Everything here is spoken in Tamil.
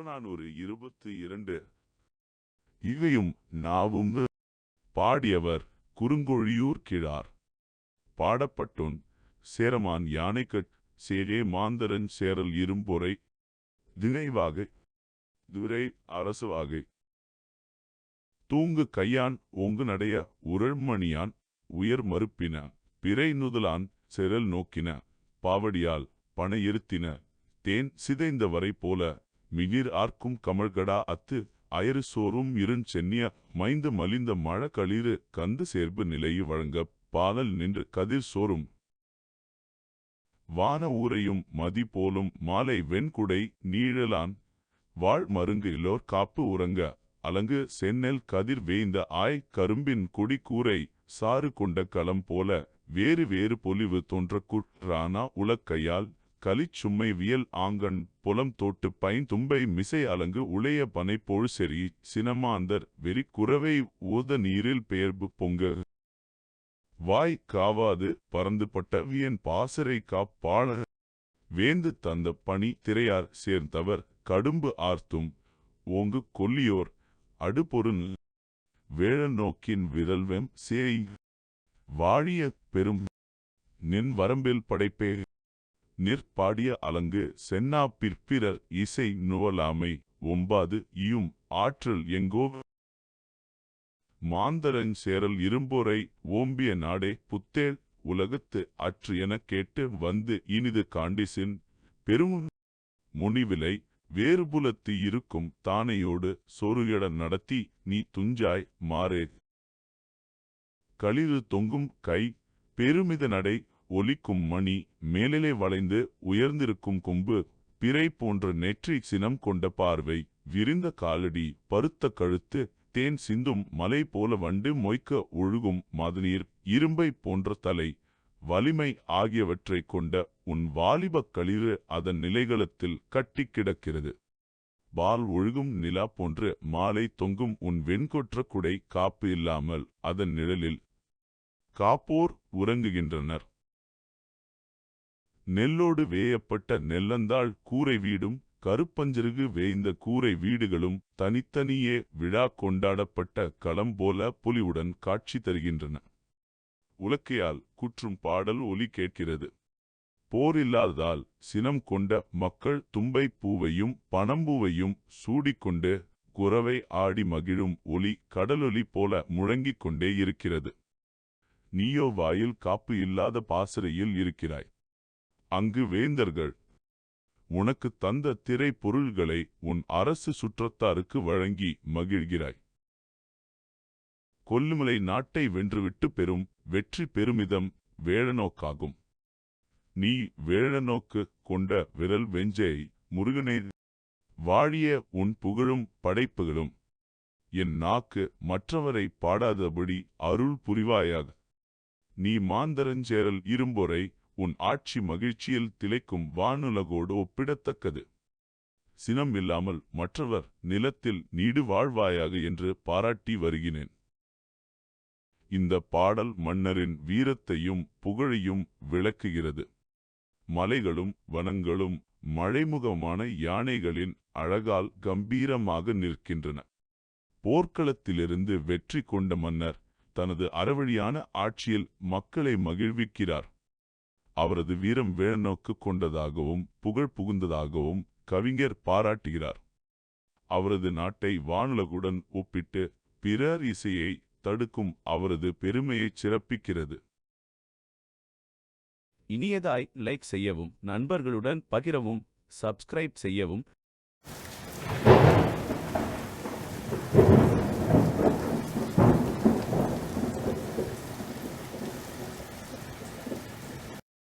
புறநானூறு இருபத்து இரண்டு. இவையும் நாவும் பாடியவர் குறுங்கொழியூர் கிழார். பாடப்பட்டோன் சேரமான் யானைக்கட் சேரே மாந்தரன் சேரல் இரும்பொறை திணைவாகை துரை அரசுவாகை. தூங்கு கையான் ஒங்கு நடைய உரள்மணியான் உயர் மறுப்பின பிறை நுதலான் செரல் நோக்கின பாவடியால் பண இருத்தின தேன் சிதைந்தவரை போல மிகிர் ஆர்க்கும் கமழ்கடா அத்து அயறு சோறும் இருஞ்சென்னிய மைந்து மலிந்த மழ களிறு கந்து சேர்ப்பு நிலையு வழங்க பாலல் நின்று கதிர் சோறும். வான ஊரையும் மதி போலும் மாலை வெண்குடை நீழலான் வாழ் மருங்கு இலோர் காப்பு உறங்க அலங்கு சென்னெல் கதிர் வேய்ந்த ஆய் கரும்பின் கொடி கூரை சாறு கொண்ட களம் போல வேறு வேறு பொலிவு தோன்றக்குற்றானா உலக்கையால் கலிச்சும்மை வியல் ஆங்கண் புலம் தோட்டு பைன் தும்பை மிசை அலங்கு உளைய பனை பொழுசெறி சினமாந்தர் வெறி குறவை ஊத நீரில் பெயர்பு பொங்க. வாய் காவாது பறந்துபட்ட வியன் பாசறை காப்பாள வேந்து தந்த பணி திரையார் சேர்ந்தவர் கடும்பு ஆர்த்தும் ஓங்கு கொல்லியோர் அடுபொருன் வேழ நோக்கின் விரல்வெம் சேய். வாழிய பெரும் நின் வரம்பில் படைப்பே. நிற்பாடிய அலங்கு சென்னா பிற்பிறர் இசை நுவலாமை ஒம்பாது இயும் ஆற்றல் எங்கோ. மாந்தரன் சேரல் இரும்போரை ஓம்பிய நாடே புத்தேள் உலகத்து அற்று எனக் கேட்டு வந்து இனிது காண்டிசின் பெரும் முனிவிலை வேறுபுலத்து இருக்கும் தானையோடு சொருகிட நடத்தி நீ துஞ்சாய் மாறே. களிறு தொங்கும் கை பெருமித நடை ஒலிக்கும் மணி மேலிலே வளைந்து உயர்ந்திருக்கும் கொம்பு பிறை போன்ற நெற்றி சினம் கொண்ட பார்வை விரிந்த காலடி பருத்த கழுத்து தேன் சிந்தும் மலை போல வண்டு மொய்க்க ஒழுகும் மதுநீர் இரும்பை போன்ற தலை வலிமை ஆகியவற்றைக் கொண்ட உன் வாலிபக் களிறு அதன் நிலைகளத்தில் கட்டிக் கிடக்கிறது. பால் ஒழுகும் நிலா போன்று மாலை தொங்கும் உன் வெண்கொற்ற குடை காப்பு இல்லாமல் அதன் நிழலில் காப்போர் உறங்குகின்றனர். நெல்லோடு வேயப்பட்ட நெல்லந்தாள் கூரை வீடும் கருப்பஞ்சருகு வேய்ந்த கூரை வீடுகளும் தனித்தனியே விழா கொண்டாடப்பட்ட களம் போல புலிவுடன் காட்சி தருகின்றன. உலக்கையால் குற்றும் பாடல் ஒலி கேட்கிறது. போரில்லாததால் சினம் கொண்ட மக்கள் தும்பை பூவையும் பணம்பூவையும் சூடிக்கொண்டு குறவை ஆடி மகிழும் ஒலி கடலொலி போல முழங்கிக் கொண்டே இருக்கிறது. நீயோ வாயில் காப்பு இல்லாத பாசறையில் இருக்கிறாய். அங்கு வேந்தர்கள். உனக்கு தந்த திரை பொருள்களை உன் அரசு சுற்றத்தாருக்கு வழங்கி மகிழ்கிறாய். கொல்லுமலை நாட்டை வென்றுவிட்டு பெறும் வெற்றி பெருமிதம் வேழநோக்காகும் நீ வேழநோக்கு கொண்ட விரல் வெஞ்சை முருகனே வாழிய உன் புகழும் படைப்புகளும். என் நாக்கு மற்றவரை பாடாதபடி அருள் புரிவாயாக. நீ மாந்தரஞ்சேரல் இரும்பொறை உன் ஆட்சி மகிழ்ச்சியில் திளைக்கும் வானுலகோடு ஒப்பிடத்தக்கது. சினம் இல்லாமல் மற்றவர் நிலத்தில் நீடு வாழ்வாயாக என்று பாராட்டி வருகினேன். இந்த பாடல் மன்னரின் வீரத்தையும் புகழையும் விளக்குகிறது. மலைகளும் வனங்களும் மழைமுகமான யானைகளின் அழகால் கம்பீரமாக நிற்கின்றன. போர்க்களத்திலிருந்து வெற்றி கொண்ட மன்னர் தனது அறவழியான ஆட்சியில் மக்களை மகிழ்விக்கிறார். அவரது வீரம் வேணோக்கு கொண்டதாகவும் புகழ் புகுந்ததாகவும் கவிஞர் பாராட்டுகிறார். அவரது நாட்டை வானுலகுடன் ஒப்பிட்டு பிறர் இசையை தடுக்கும் அவரது பெருமையைச் சிறப்பிக்கிறது. இனியதாய் லைக் செய்யவும் நண்பர்களுடன் பகிரவும் சப்ஸ்கிரைப் செய்யவும்